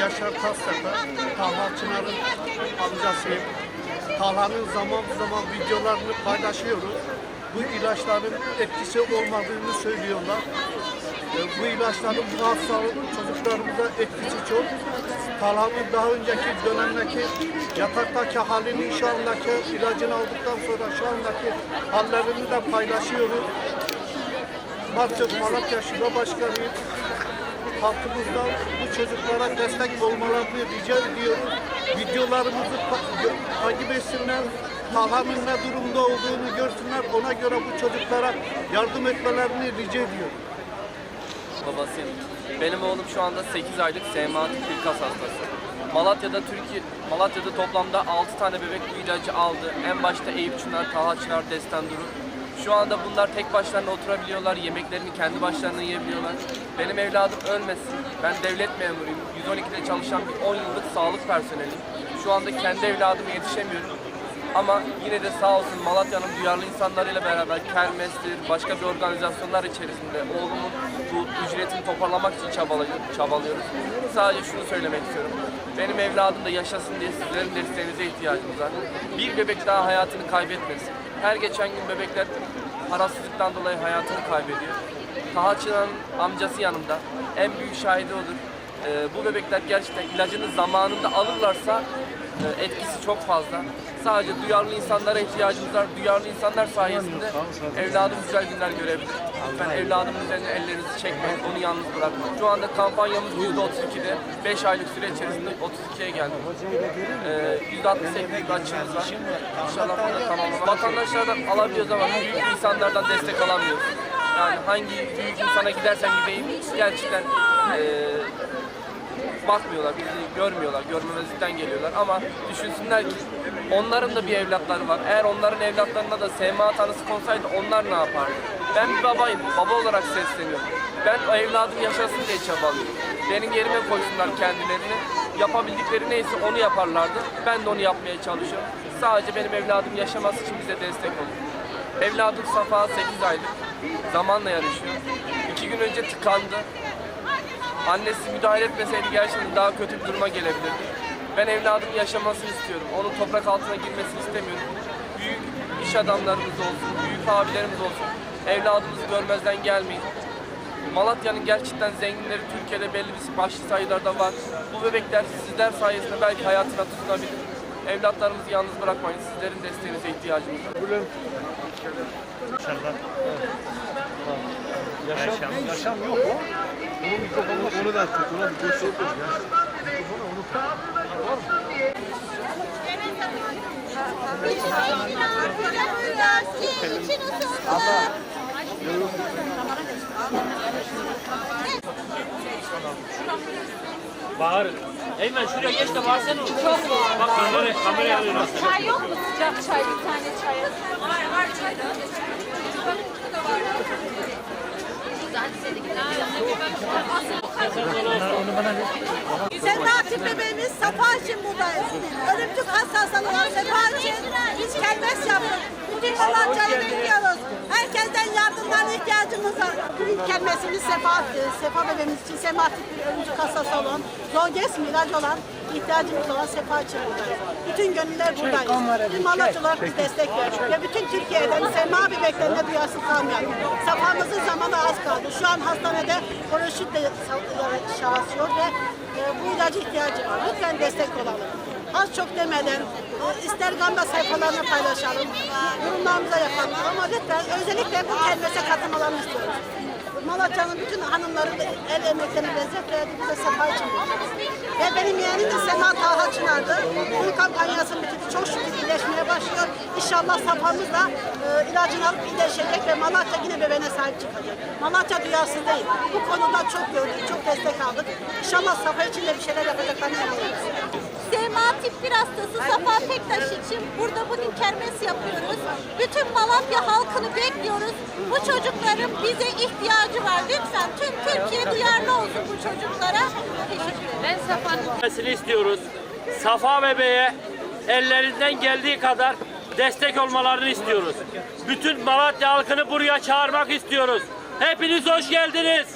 Yaşar Tastepe, Talha Çınar'ın amcasıyım. Talha'nın zaman zaman videolarını paylaşıyoruz. Bu ilaçların etkisi olmadığını söylüyorlar. E, Bu ilaçların bu hastalık çocuklarımıza etkisi çok. Talha'nın daha önceki dönemdeki yataktaki halini şu andaki ilacını aldıktan sonra şu andaki hallerini de paylaşıyoruz. Marçok Malatya Şube Başkanıyım. Halkımızdan bu çocuklara destek olmalarını rica ediyoruz. Videolarımızı takip etsinler. Talhanın ne durumda olduğunu görsünler. Ona göre bu çocuklara yardım etmelerini rica ediyoruz. babasıyım. Benim oğlum şu anda 8 aylık SMA tip hastası. Malatya'da Türkiye Malatya'da toplamda 6 tane bebek bu ilacı aldı. En başta Eyüp Çınar, Taha Çınar, Destan Duru. Şu anda bunlar tek başlarına oturabiliyorlar, yemeklerini kendi başlarına yiyebiliyorlar. Benim evladım ölmesin. Ben devlet memuruyum. 112'de çalışan bir 10 yıllık sağlık personeliyim. Şu anda kendi evladıma yetişemiyorum. Ama yine de sağ olsun Malatya'nın duyarlı insanlarıyla beraber kermestir, başka bir organizasyonlar içerisinde oğlumun bu ücretini toparlamak için çabalıyor- çabalıyoruz. Sadece şunu söylemek istiyorum. Benim evladım da yaşasın diye sizlerin desteğinize ihtiyacımız var. Bir bebek daha hayatını kaybetmesin. Her geçen gün bebekler parasızlıktan dolayı hayatını kaybediyor. Taha amcası yanımda. En büyük şahidi odur. Ee, bu bebekler gerçekten ilacını zamanında alırlarsa etkisi çok fazla. Sadece duyarlı insanlara ihtiyacımız var. Duyarlı insanlar sayesinde evladım güzel günler görebilir. Lütfen evladımın üzerine ellerinizi çekmeyin, onu yalnız bırakmayın. Şu anda kampanyamız %32'de, 5 aylık süre içerisinde 32'ye geldi. Ee, %68 bir açığımız var. İnşallah bunu tamamlamak. Vatandaşlardan alabiliyoruz ama büyük insanlardan destek alamıyoruz. Yani hangi büyük insana gidersen gideyim gerçekten e, bakmıyorlar, bizi görmüyorlar, görmemezlikten geliyorlar ama düşünsünler ki onların da bir evlatları var. Eğer onların evlatlarına da SMA tanısı konsaydı onlar ne yapardı? Ben bir babayım, baba olarak sesleniyorum. Ben evladım yaşasın diye çabalıyorum. Benim yerime koysunlar kendilerini. Yapabildikleri neyse onu yaparlardı. Ben de onu yapmaya çalışıyorum. Sadece benim evladım yaşaması için bize destek olun. Evladım Safa 8 aylık. Zamanla yarışıyor. İki gün önce tıkandı. Annesi müdahale etmeseydi gerçekten daha kötü bir duruma gelebilirdi. Ben evladım yaşamasını istiyorum. Onun toprak altına girmesini istemiyorum. Büyük iş adamlarımız olsun, büyük abilerimiz olsun. Evladımızı görmezden gelmeyin. Malatya'nın gerçekten zenginleri Türkiye'de belli bir başlı sayılarda var. Bu bebekler sizler sayesinde belki hayatına tutunabilir. Evlatlarımızı yalnız bırakmayın. Sizlerin desteğinize ihtiyacımız var. Yaşam, yaşam yok o. Onu da tut, ona bir onu tut. Var mı? Bağır. Eymen şuraya geç de bağırsana. Çok bağır. Bak kamera, kameraya alıyorlar. Çay yok mu? Sıcak çay, bir tane çay. Var, var çay da. Sen Natip bebeğimiz Safa için buradayız. Ölümcül hastalığı olan Safa için biz kermes yaptık. Bütün Malatya'yı bekliyoruz. İhtiyacımız var. Kermesimiz Sefa, e, Sefa bebeğimiz için sematik bir ölümcül hastası olan, Zolges mi ilacı olan, ihtiyacımız olan Sefa için buradayız. Bütün gönüller buradayız. Biz Malatya olarak biz destek veriyoruz. Ve bütün Türkiye'den Sema bebeklerine duyarsız kalmayalım. Sefamızın zamanı az kaldı. Şu an hastanede paraşütle çalışıyor ve e, bu ilaca ihtiyacı var. Lütfen destek olalım. Az çok demeden e, Instagram'da sayfalarını paylaşalım. Yorumlarımıza yapalım. Ama lütfen özellikle bu kermese katılmalarını istiyoruz. Malatya'nın bütün hanımların el emeklerine lezzet verdi. Bize sefa için. Ve benim yeğenim de Sema Talha Çınar'dı. Bu kampanyasını bitirdi. Çok şükür iyileşmeye başlıyor. İnşallah safamız da e, ilacını alıp iyileşecek ve Malatya yine bebeğine sahip çıkacak. Malatya duyarsız değil. Bu konuda çok gördük, çok destek aldık. İnşallah safa için de bir şeyler yapacaklarını inanıyoruz. Tip 1 hastası Safa Pektaş için burada bugün kermes yapıyoruz. Bütün Malatya halkını bekliyoruz. Bu çocukların bize ihtiyacı var. Lütfen tüm Türkiye duyarlı olsun bu çocuklara. Teşekkür ederim. Ben Safa'nın istiyoruz. Safa bebeğe ellerinden geldiği kadar destek olmalarını istiyoruz. Bütün Malatya halkını buraya çağırmak istiyoruz. Hepiniz hoş geldiniz.